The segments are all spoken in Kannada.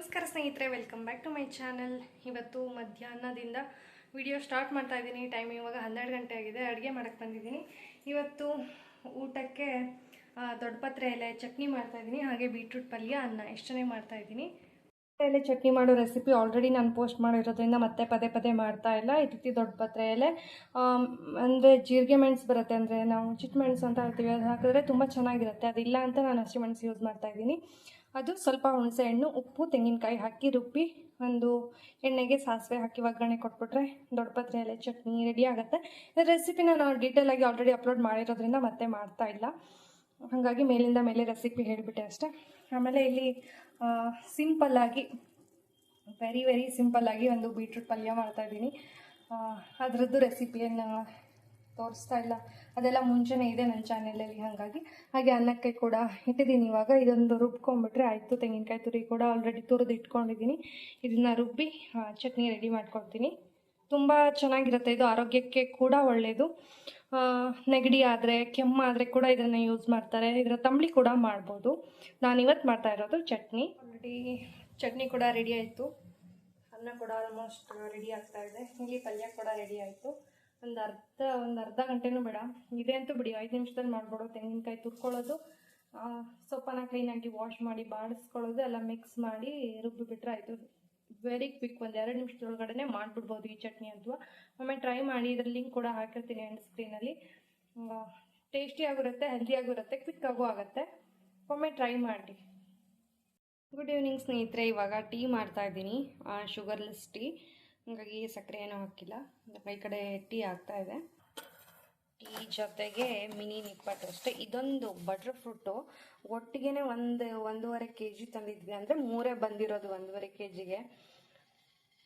ನಮಸ್ಕಾರ ಸ್ನೇಹಿತರೆ welcome back to my channel ಇವತ್ತು ಮಧ್ಯಾಹ್ನದಿಂದ ವಿಡಿಯೋ ಸ್ಟಾರ್ಟ್ ಮಾಡ್ತಾ ಇದ್ದೀನಿ. ಟೈಮ್ ಇವಾಗ ಹನ್ನೆರಡು ಗಂಟೆ ಆಗಿದೆ. ಅಡುಗೆ ಮಾಡೋಕ್ಕೆ ಬಂದಿದ್ದೀನಿ. ಇವತ್ತು ಊಟಕ್ಕೆ ದೊಡ್ಡಪತ್ರೆ ಎಲೆ ಚಟ್ನಿ ಮಾಡ್ತಾ ಇದ್ದೀನಿ. ಹಾಗೆ ಬೀಟ್ರೂಟ್ ಪಲ್ಯ, ಅನ್ನ ಎಷ್ಟನೇ ಮಾಡ್ತಾ ಇದ್ದೀನಿ. ಎಲೆ ಚಟ್ನಿ ಮಾಡೋ ರೆಸಿಪಿ ಆಲ್ರೆಡಿ ನಾನು ಪೋಸ್ಟ್ ಮಾಡಿರೋದ್ರಿಂದ ಮತ್ತೆ ಪದೇ ಪದೇ ಮಾಡ್ತಾ ಇಲ್ಲ. ಈ ರೀತಿ ದೊಡ್ಡ ಪತ್ರೆ ಎಲೆ ಅಂದರೆ ಜೀರಿಗೆ ಮೆಣಸು ಬರುತ್ತೆ. ಅಂದರೆ ನಾವು ಚಿಕ್ಕ ಮೆಣಸು ಅಂತ ಹೇಳ್ತೀವಿ. ಅದು ಹಾಕಿದ್ರೆ ತುಂಬ ಚೆನ್ನಾಗಿರುತ್ತೆ. ಅದಿಲ್ಲ ಅಂತ ನಾನು ಹಸಿ ಮೆಣಸು ಯೂಸ್ ಮಾಡ್ತಾ ಇದ್ದೀನಿ. ಅದು ಸ್ವಲ್ಪ ಹುಣಸೆಹಣ್ಣು ಉಪ್ಪು, ತೆಂಗಿನಕಾಯಿ ಹಾಕಿ ರುಬ್ಬಿ ಒಂದು ಎಣ್ಣೆಗೆ ಸಾಸಿವೆ ಹಾಕಿ ಒಗ್ಗರಣೆ ಕೊಟ್ಬಿಟ್ರೆ ದೊಡ್ಡ ಪತ್ರೆ, ಎಲೆ ಚಟ್ನಿ ರೆಡಿ ಆಗುತ್ತೆ. ರೆಸಿಪಿನ ನಾನು ಡೀಟೇಲಾಗಿ ಆಲ್ರೆಡಿ ಅಪ್ಲೋಡ್ ಮಾಡಿರೋದ್ರಿಂದ ಮತ್ತೆ ಮಾಡ್ತಾ ಇಲ್ಲ. ಹಾಗಾಗಿ ಮೇಲಿಂದ ಮೇಲೆ ರೆಸಿಪಿ ಹೇಳಿಬಿಟ್ಟೆ ಅಷ್ಟೇ. ಆಮೇಲೆ ಇಲ್ಲಿ ಸಿಂಪಲ್ಲಾಗಿ ವೆರಿ ವೆರಿ ಸಿಂಪಲ್ಲಾಗಿ ಒಂದು ಬೀಟ್ರೂಟ್ ಪಲ್ಯ ಮಾಡ್ತಾ ಇದ್ದೀನಿ. ಅದರದ್ದು ರೆಸಿಪಿಯನ್ನು ತೋರಿಸ್ತಾ ಇಲ್ಲ. ಅದೆಲ್ಲ ಮುಂಚೆನೇ ಇದೆ ನನ್ನ ಚಾನೆಲಲ್ಲಿ ಹಾಗಾಗಿ. ಹಾಗೆ ಅನ್ನಕ್ಕೆ ಕೂಡ ಇಟ್ಟಿದ್ದೀನಿ ಇವಾಗ. ಇದೊಂದು ರುಬ್ಕೊಂಡ್ಬಿಟ್ರೆ ಆಯಿತು. ತೆಂಗಿನಕಾಯಿ ತುರಿ ಕೂಡ ಆಲ್ರೆಡಿ ತುರಿದು ಇಟ್ಕೊಂಡಿದ್ದೀನಿ. ಇದನ್ನು ರುಬ್ಬಿ ಚಟ್ನಿ ರೆಡಿ ಮಾಡ್ಕೊಳ್ತೀನಿ. ತುಂಬ ಚೆನ್ನಾಗಿರುತ್ತೆ. ಇದು ಆರೋಗ್ಯಕ್ಕೆ ಕೂಡ ಒಳ್ಳೆಯದು ನೆಗಡಿ ಆದರೆ ಕೆಮ್ಮಾದರೆ ಕೂಡ ಇದನ್ನು ಯೂಸ್ ಮಾಡ್ತಾರೆ. ಇದರ ತಂಬಳಿ ಕೂಡ ಮಾಡ್ಬೋದು. ನಾನು ಇವತ್ತು ಮಾಡ್ತಾ ಇರೋದು ಚಟ್ನಿ. ಆಲ್ರೆಡಿ ಚಟ್ನಿ ಕೂಡ ರೆಡಿ ಆಯಿತು. ಅನ್ನ ಕೂಡ ಆಲ್ಮೋಸ್ಟ್ ರೆಡಿ ಆಗ್ತಾ ಇದೆ. ಇಲ್ಲಿ ಪಲ್ಯ ಕೂಡ ರೆಡಿ ಆಯಿತು. ಒಂದು ಅರ್ಧ ಒಂದು ಅರ್ಧ ಗಂಟೆನೂ ಬೇಡ. ಇದೆ ಅಂತೂ ಬಿಡಿ, ಐದು ನಿಮಿಷದಲ್ಲಿ ಮಾಡ್ಬೋದು ತೆಂಗಿನಕಾಯಿ ತುರ್ಕೊಳ್ಳೋದು ಸೊಪ್ಪನ್ನ ಕ್ಲೀನಾಗಿ ವಾಶ್ ಮಾಡಿ ಬಾಡಿಸ್ಕೊಳ್ಳೋದು ಎಲ್ಲ ಮಿಕ್ಸ್ ಮಾಡಿ ರುಬ್ಬಿಬಿಟ್ರೆ ಆಯಿತು. ವೆರಿ ಕ್ವಿಕ್ ಒಂದು ಎರಡು ನಿಮಿಷದೊಳಗಡೆ ಮಾಡಿಬಿಡ್ಬೋದು ಈ ಚಟ್ನಿ ಅಂತೂ. ಒಮ್ಮೆ ಟ್ರೈ ಮಾಡಿ ಇದ್ರ ಲಿಂಕ್ ಕೂಡ ಹಾಕಿರ್ತೀನಿ ಎಂಡ್ ಸ್ಕ್ರೀನಲ್ಲಿ ಟೇಸ್ಟಿಯಾಗಿರುತ್ತೆ ಹೆಲ್ದಿಯಾಗಿರುತ್ತೆ ಕ್ವಿಕ್ಕಾಗೂ ಆಗುತ್ತೆ. ಒಮ್ಮೆ ಟ್ರೈ ಮಾಡಿ. ಗುಡ್ ಈವ್ನಿಂಗ್ ಸ್ನೇಹಿತರೆ, ಇವಾಗ ಟೀ ಮಾಡ್ತಾ ಇದ್ದೀನಿ ಶುಗರ್ಲೆಸ್ ಟೀ ಹಾಗಾಗಿ ಸಕ್ಕರೆ ಏನೂ ಹಾಕಿಲ್ಲ. ಈ ಕಡೆ ಟೀ ಆಗ್ತಾ ಇದೆ. ಟೀ ಜೊತೆಗೆ ಮಿನಿ ನಿಪ್ಪಟ್ಟು ಅಷ್ಟೇ. ಇದೊಂದು ಬಟರ್ ಫ್ರೂಟು ಒಟ್ಟಿಗೆ ಒಂದು, ಒಂದೂವರೆ ಕೆ ಜಿ ತಂದಿದ್ವಿ. ಅಂದರೆ ಮೂರೇ ಬಂದಿರೋದು ಒಂದೂವರೆ ಕೆ ಜಿಗೆ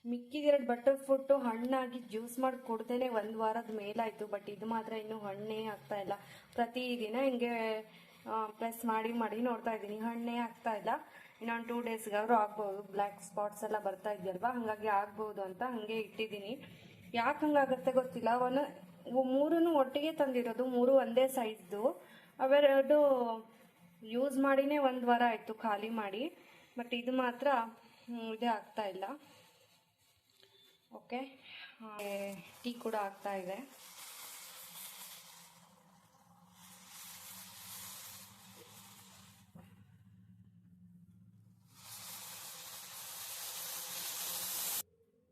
ಮಿಕ್ಕಿದೆರಡು ಬಟರ್ ಫ್ರೂಟು ಹಣ್ಣಾಗಿ ಜ್ಯೂಸ್ ಮಾಡಿ ಕುಡ್ದೇನೆ ಒಂದು ವಾರದ ಮೇಲಾಯಿತು. ಬಟ್ ಇದು ಮಾತ್ರ ಇನ್ನೂ ಹಣ್ಣೇ ಆಗ್ತಾ ಇಲ್ಲ. ಪ್ರತಿದಿನ ಹಿಂಗೆ ಪ್ರೆಸ್ ಮಾಡಿ ಮಾಡಿ ನೋಡ್ತಾ ಇದ್ದೀನಿ. ಹಣ್ಣೇ ಆಗ್ತಾ ಇಲ್ಲ. ಇನ್ನೊಂದು ಟೂ ಡೇಸ್ಗಾದ್ರೂ ಆಗ್ಬೋದು. ಬ್ಲ್ಯಾಕ್ ಸ್ಪಾಟ್ಸ್ ಎಲ್ಲ ಬರ್ತಾ ಇದೆಯಲ್ವಾ? ಹಾಗಾಗಿ ಆಗ್ಬೋದು ಅಂತ ಹಾಗೆ ಇಟ್ಟಿದ್ದೀನಿ. ಯಾಕೆ ಹಂಗಾಗತ್ತೆ ಗೊತ್ತಿಲ್ಲ. ಒಂದು ಮೂರೂ ಒಟ್ಟಿಗೆ ತಂದಿರೋದು, ಮೂರು ಒಂದೇ ಸೈಜ್ದು ಅವೆರಡು ಯೂಸ್ ಮಾಡಿನೇ ಒಂದು ವಾರ ಆಯಿತು ಖಾಲಿ ಮಾಡಿ. ಬಟ್ ಇದು ಮಾತ್ರ ಇದೇ ಆಗ್ತಾ ಇಲ್ಲ. ಓಕೆ ಟೀ ಕೂಡ ಆಗ್ತಾ ಇದೆ.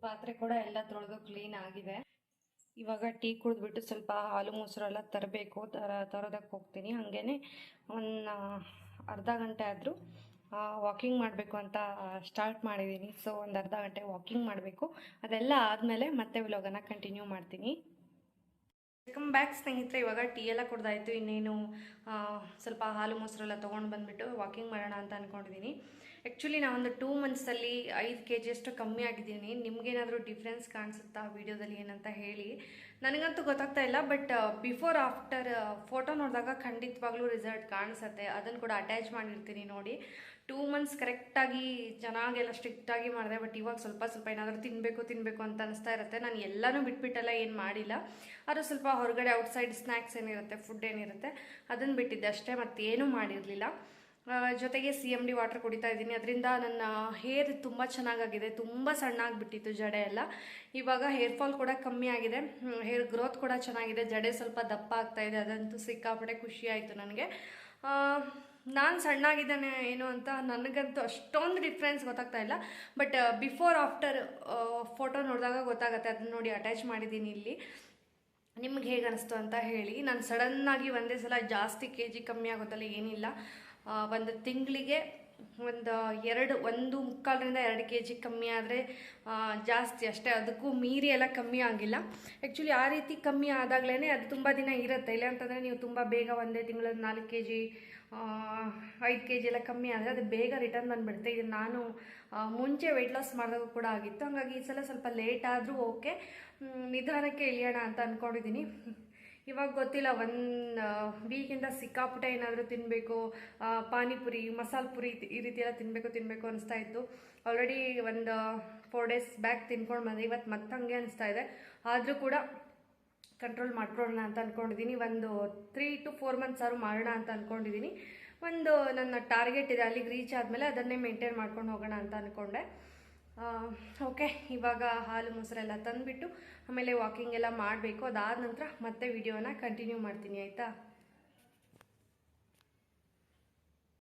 ಪಾತ್ರೆ ಕೂಡ ಎಲ್ಲ ತೊಳೆದು ಕ್ಲೀನ್ ಆಗಿದೆ. ಇವಾಗ ಟೀ ಕುಡಿದ್ಬಿಟ್ಟು ಸ್ವಲ್ಪ ಹಾಲು ಮೊಸರೆಲ್ಲ ತರಬೇಕು, ತರ ತರೋದಕ್ಕೆ ಹೋಗ್ತೀನಿ. ಹಾಗೇ ಒಂದು ಅರ್ಧ ಗಂಟೆ ಆದರೂ ವಾಕಿಂಗ್ ಮಾಡಬೇಕು ಅಂತ ಸ್ಟಾರ್ಟ್ ಮಾಡಿದ್ದೀನಿ ಸೊ ಒಂದು ಅರ್ಧ ಗಂಟೆ ವಾಕಿಂಗ್ ಮಾಡಬೇಕು. ಅದೆಲ್ಲ ಆದಮೇಲೆ ಮತ್ತೆ ವ್ಲಾಗನ್ನು ಕಂಟಿನ್ಯೂ ಮಾಡ್ತೀನಿ. ವೆಲ್ಕಮ್ ಬ್ಯಾಕ್ ಸ್ನೇಹಿತರೆ. ಇವಾಗ ಟೀ ಎಲ್ಲ ಕುಡ್ದಾಯಿತು. ಇನ್ನೇನು ಸ್ವಲ್ಪ ಹಾಲು ಮೊಸರೆಲ್ಲ ತೊಗೊಂಡು ಬಂದುಬಿಟ್ಟು ವಾಕಿಂಗ್ ಮಾಡೋಣ ಅಂತ ಅಂದ್ಕೊಂಡಿದ್ದೀನಿ ಆ್ಯಕ್ಚುಲಿ ನಾವೊಂದು ಟೂ ಮಂತ್ಸಲ್ಲಿ ಐದು ಕೆ ಜಿಯಷ್ಟು ಕಮ್ಮಿ ಆಗಿದ್ದೀನಿ. ನಿಮಗೇನಾದರೂ ಡಿಫ್ರೆನ್ಸ್ ಕಾಣಿಸುತ್ತಾ ವೀಡಿಯೋದಲ್ಲಿ ಏನಂತ ಹೇಳಿ? ನನಗಂತೂ ಗೊತ್ತಾಗ್ತಾ ಇಲ್ಲ ಬಟ್ ಬಿಫೋರ್ ಆಫ್ಟರ್ ಫೋಟೋ ನೋಡಿದಾಗ ಖಂಡಿತವಾಗ್ಲೂ ರಿಸಲ್ಟ್ ಕಾಣಿಸುತ್ತೆ. ಅದನ್ನು ಕೂಡ ಅಟ್ಯಾಚ್ ಮಾಡಿರ್ತೀನಿ ನೋಡಿ. ಟೂ ಮಂತ್ಸ್ ಕರೆಕ್ಟಾಗಿ ಚೆನ್ನಾಗೆಲ್ಲ ಸ್ಟ್ರಿಕ್ಟಾಗಿ ಮಾಡಿದೆ ಬಟ್ ಇವಾಗ ಸ್ವಲ್ಪ ಸ್ವಲ್ಪ ಏನಾದರೂ ತಿನ್ನಬೇಕು ತಿನ್ನಬೇಕು ಅಂತ ಅನಿಸ್ತಾ ಇರುತ್ತೆ. ನಾನು ಎಲ್ಲನೂ ಬಿಟ್ಬಿಟ್ಟೆಲ್ಲ ಏನು ಮಾಡಿಲ್ಲ. ಆದರೂ ಸ್ವಲ್ಪ ಹೊರಗಡೆ ಔಟ್ಸೈಡ್ ಸ್ನ್ಯಾಕ್ಸ್ ಏನಿರುತ್ತೆ ಫುಡ್ ಏನಿರುತ್ತೆ, ಅದನ್ನು ಬಿಟ್ಟಿದ್ದೆ ಅಷ್ಟೇ, ಮತ್ತೇನೂ ಮಾಡಿರಲಿಲ್ಲ. ಜೊತೆಗೆ ಸಿ ಎಂ ಡಿ ವಾಟರ್ ಕುಡಿತಾ ಇದ್ದೀನಿ. ಅದರಿಂದ ನನ್ನ ಹೇರ್ ತುಂಬ ಚೆನ್ನಾಗಾಗಿದೆ. ತುಂಬ ಸಣ್ಣ ಆಗಿಬಿಟ್ಟಿತ್ತು ಜಡೆ ಎಲ್ಲ. ಇವಾಗ ಹೇರ್ ಫಾಲ್ ಕೂಡ ಕಮ್ಮಿ ಆಗಿದೆ. ಹೇರ್ ಗ್ರೋತ್ ಕೂಡ ಚೆನ್ನಾಗಿದೆ. ಜಡೆ ಸ್ವಲ್ಪ ದಪ್ಪ ಆಗ್ತಾ ಇದೆ. ಅದಂತೂ ಸಿಕ್ಕಾಪಟ್ಟೆ ಖುಷಿ ಆಯಿತು ನನಗೆ. ನಾನು ಸಣ್ಣಾಗಿದ್ದಾನೆ ಏನು ಅಂತ ನನಗಂತೂ ಅಷ್ಟೊಂದು ಡಿಫ್ರೆನ್ಸ್ ಗೊತ್ತಾಗ್ತಾ ಇಲ್ಲ. ಬಟ್ ಬಿಫೋರ್ ಆಫ್ಟರ್ ಫೋಟೋ ನೋಡಿದಾಗ ಗೊತ್ತಾಗುತ್ತೆ. ಅದನ್ನ ನೋಡಿ ಅಟ್ಯಾಚ್ ಮಾಡಿದ್ದೀನಿ ಇಲ್ಲಿ. ನಿಮ್ಗೆ ಹೇಗೆ ಅನಿಸ್ತು ಅಂತ ಹೇಳಿ. ನಾನು ಸಡನ್ನಾಗಿ ಒಂದೇ ಸಲ ಜಾಸ್ತಿ ಕೆ ಜಿ ಕಮ್ಮಿ ಆಗೋದಲ್ಲ ಏನಿಲ್ಲ. ಒಂದು ತಿಂಗಳಿಗೆ ಒಂದು ಎರಡು, ಒಂದು ಮುಕ್ಕಾಲರಿಂದ ಎರಡು ಕೆ ಜಿ ಕಮ್ಮಿ ಆದರೆ ಜಾಸ್ತಿ. ಅಷ್ಟೇ, ಅದಕ್ಕೂ ಮೀರಿ ಎಲ್ಲ ಕಮ್ಮಿ ಆಗಿಲ್ಲ. ಆ್ಯಕ್ಚುಲಿ ಆ ರೀತಿ ಕಮ್ಮಿ ಆದಾಗಲೇ ಅದು ತುಂಬ ದಿನ ಇರುತ್ತೆ. ಇಲ್ಲ ಅಂತಂದರೆ ನೀವು ತುಂಬ ಬೇಗ ಒಂದೇ ತಿಂಗಳಲ್ಲಿ ನಾಲ್ಕು ಕೆ ಜಿ ಐದು ಕೆ ಜಿ ಎಲ್ಲ ಕಮ್ಮಿ ಆದರೆ ಅದು ಬೇಗ ರಿಟರ್ನ್ ಬಂದುಬಿಡುತ್ತೆ. ಇದು ನಾನು ಮುಂಚೆ ವೆಯ್ಟ್ ಲಾಸ್ ಮಾಡಿದಾಗ ಕೂಡ ಆಗಿತ್ತು. ಹಾಗಾಗಿ ಈ ಸಲ ಸ್ವಲ್ಪ ಲೇಟ್ ಆದರೂ ಓಕೆ ನಿಧಾನಕ್ಕೆ ಇಳಿಯೋಣ ಅಂತ ಅಂದ್ಕೊಂಡಿದ್ದೀನಿ ಇವಾಗ ಗೊತ್ತಿಲ್ಲ, ಒಂದು ವೀಕಿಂದ ಸಿಕ್ಕಾಪುಟ ಏನಾದರೂ ತಿನ್ನಬೇಕು ಪಾನಿಪುರಿ, ಮಸಾಲೆ ಪುರಿ ಈ ರೀತಿ ಎಲ್ಲ ತಿನ್ನಬೇಕು ತಿನ್ನಬೇಕು ಅನಿಸ್ತಾ ಇತ್ತು. ಆಲ್ರೆಡಿ ಒಂದು ಫೋರ್ ಡೇಸ್ ಬ್ಯಾಕ್ ತಿನ್ಕೊಂಡು ಬಂದೆ. ಇವತ್ತು ಮತ್ತೆ ಹಂಗೆ ಅನಿಸ್ತಾ ಇದೆ. ಆದರೂ ಕೂಡ ಕಂಟ್ರೋಲ್ ಮಾಡ್ಕೊಳ್ಳೋಣ ಅಂತ ಅಂದ್ಕೊಂಡಿದ್ದೀನಿ ಒಂದು ತ್ರೀ ಟು ಫೋರ್ ಮಂತ್ಸ್ ಆದರೂ ಮಾಡೋಣ ಅಂತ ಅಂದ್ಕೊಂಡಿದ್ದೀನಿ ಒಂದು ನನ್ನ ಟಾರ್ಗೆಟ್ ಇದೆ. ಅಲ್ಲಿಗೆ ರೀಚ್ ಆದಮೇಲೆ ಅದನ್ನೇ ಮೇಂಟೈನ್ ಮಾಡ್ಕೊಂಡು ಹೋಗೋಣ ಅಂತ ಅಂದ್ಕೊಂಡೆ ಓಕೆ ಇವಾಗ ಹಾಲು ಮೊಸರೆಲ್ಲ ತಂದುಬಿಟ್ಟು ಆಮೇಲೆ ವಾಕಿಂಗ್ ಎಲ್ಲ ಮಾಡಬೇಕು. ಅದಾದ ನಂತರ ಮತ್ತೆ ವಿಡಿಯೋನ ಕಂಟಿನ್ಯೂ ಮಾಡ್ತೀನಿ, ಆಯಿತಾ?